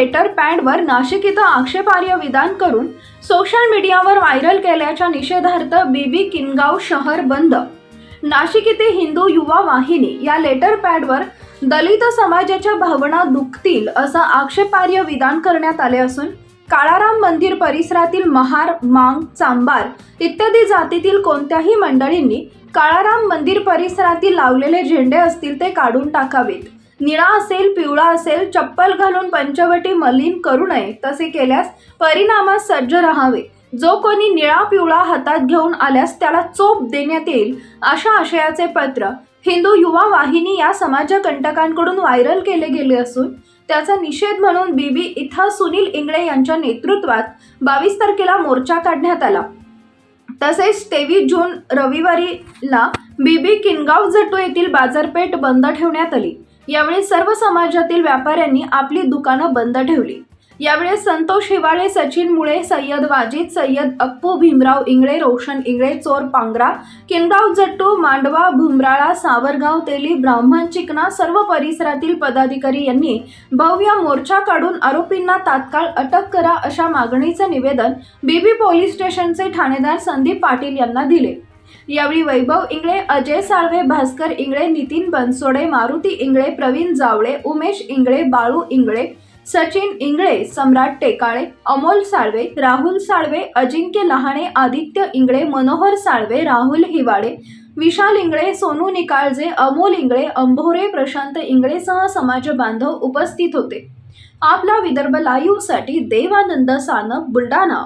Letter पॅडवर नाशिक इथं आक्षेपार्ह विधान करून सोशल मीडियावर व्हायरल केल्याच्या निषेधार्थ बीबी किनगाव शहर बंद. नाशिक येथे हिंदू युवा वाहिनी या लेटर पॅडवर दलित समाजाच्या भावना दुखतील असं आक्षेपार्ह विधान करण्यात आले असून काळाराम मंदिर परिसरातील महार मांग चांबार इत्यादी जातीतील कोणत्याही मंडळींनी काळाराम मंदिर परिसरातील लावलेले झेंडे असतील ते काढून टाकावेत. निळा असेल पिवळा असेल चप्पल घालून पंचवटी मलिन करू नये. तसे केल्यास परिणामास सज्ज राहावे. जो कोणी निळा पिवळा हातात घेऊन आल्यास त्याला चोप देण्यात येईल अशा आशयाचे पत्र हिंदू युवा वाहिनी या समाजकंटकांकडून व्हायरल केले गेले असून त्याचा निषेध म्हणून बीबी इथं सुनील इंगळे यांच्या नेतृत्वात बावीस तारखेला मोर्चा काढण्यात आला. तसेच तेवीस जून रविवारीला बीबी किनगाव जटू येथील बाजारपेठ बंद ठेवण्यात आली. यावेळी सर्व समाजातील व्यापाऱ्यांनी आपली दुकानं बंद ठेवली. यावेळी संतोष हिवाळे सचिन मुळे सय्यद वाजिद सय्यद अप्पू भीमराव इंगळे रोशन इंगळे चोर पांगरा किनगाव जट्टू मांडवा भुमराळा सावरगाव तेली ब्राह्मण चिकना सर्व परिसरातील पदाधिकारी यांनी भव्य मोर्चा काढून आरोपींना तात्काळ अटक करा अशा मागणीचे निवेदन बीबी पोलीस स्टेशनचे ठाणेदार संदीप पाटील यांना दिले. यावेळी वैभव इंगळे अजय साळवे भास्कर इंगळे नितीन बनसोडे मारुती इंगळे प्रवीण जावळे उमेश इंगळे बाळू इंगळे सचिन इंगळे सम्राट टेकाळे अमोल साळवे राहुल साळवे अजिंक्य लहाणे आदित्य इंगळे मनोहर साळवे राहुल हिवाळे विशाल इंगळे सोनू निकाळजे अमोल इंगळे अंभोरे प्रशांत इंगळेसह समाज बांधव उपस्थित होते. आपला विदर्भ लाईव्हसाठी देवानंद सानप बुलढाणा.